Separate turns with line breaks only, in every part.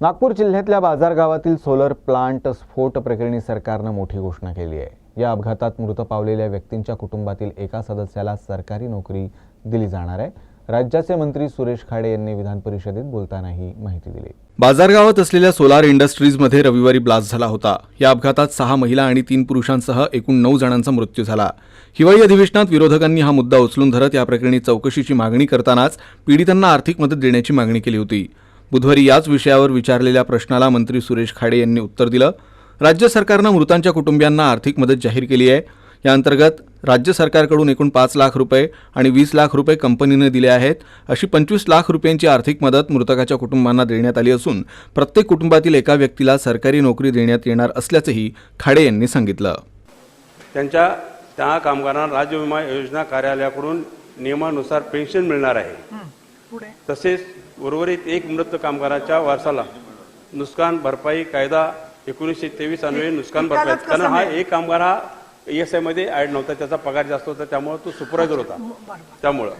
नागपूर जिल्ह्यातल्या बाजार गावातील सोलर प्लांट स्फोट प्रकरणी सरकारनं मोठी घोषणा केली आहे. या अपघातात मृत पावलेल्या व्यक्तींच्या कुटुंबातील एका सदस्याला सरकारी नोकरी दिली जाणार आहे. राज्याचे मंत्री सुरेश खाडे यांनी विधान परिषदेत बोलताना ही माहिती दिली.
बाजारगावात असलेल्या सोलार इंडस्ट्रीजमध्ये रविवारी ब्लास्ट झाला होता. या अपघातात सहा महिला आणि तीन पुरुषांसह एकूण नऊ जणांचा मृत्यू झाला. हिवाळी अधिवेशनात विरोधकांनी हा मुद्दा उचलून धरत या प्रकरणी चौकशीची मागणी करतानाच पीडितांना आर्थिक मदत देण्याची मागणी केली होती. बुधवारी याच विषयावर विचारलेल्या प्रश्नाला मंत्री सुरेश खाडे यांनी उत्तर दिलं. राज्य सरकारनं मृतांच्या कुटुंबियांना आर्थिक मदत जाहीर केली आहे. या अंतर्गत राज्य सरकारकडून एकूण पाच लाख रुपये आणि वीस लाख रुपये कंपनीनं दिले आहेत. अशी पंचवीस लाख रुपयांची आर्थिक मदत मृतकाच्या कुटुंबांना देण्यात आली असून प्रत्येक कुटुंबातील एका व्यक्तीला सरकारी नोकरी देण्यात येणार असल्याचंही खाडे यांनी सांगितलं.
त्यांच्या त्या कामगारांना राज्य विमा योजना कार्यालयाकडून नियमानुसार पेन्शन मिळणार आहे. तसेच उर्वरित एक मृत कामगाराच्या वारसाला नुकसान भरपाई कायदा एकोणीसशे तेवीस अन्वये नुकसान भरपाई. कारण हा एक कामगार हा एस आयमध्ये ऍड नव्हता त्याचा पगार जास्त होता त्यामुळे तो सुपरवायझर होता. त्यामुळं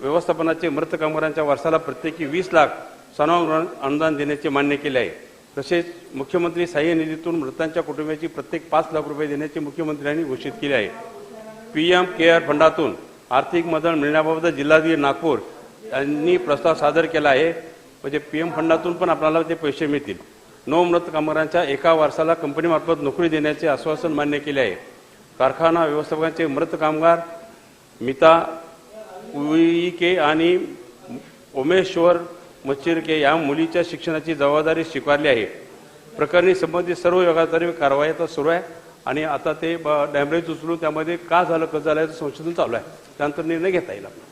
व्यवस्थापनाचे मृत कामगारांच्या वर्षाला प्रत्येकी वीस लाख सन्मान अनुदान देण्याचे मान्य केले आहे. तसेच मुख्यमंत्री सहाय्य निधीतून मृतांच्या कुटुंबाची प्रत्येक पाच लाख रुपये देण्याचे मुख्यमंत्र्यांनी घोषित केले आहे. पी एम केअर फंडातून आर्थिक मदत मिळण्याबाबत जिल्हाधिकारी नागपूर यांनी प्रस्ताव सादर केला आहे. म्हणजे पी एम फंडातून पण आपल्याला ते पैसे मिळतील. नवमृत कामगारांच्या एका वारसाला कंपनीमार्फत नोकरी देण्याचे आश्वासन मान्य केले आहे. कारखाना व्यवस्थापकांचे मृत कामगार मिता उईके आणि उमेश्वर मच्छिरके या मुलीच्या शिक्षणाची जबाबदारी स्वीकारली आहे. प्रकरणी संबंधित सर्व विभागातर्फे कारवाई आता सुरू आहे आणि आता ते डॅमरेज उचलून त्यामध्ये का झालं कसं झालं याचं संशोधन चालू आहे. त्यानंतर निर्णय घेता येईल आपला.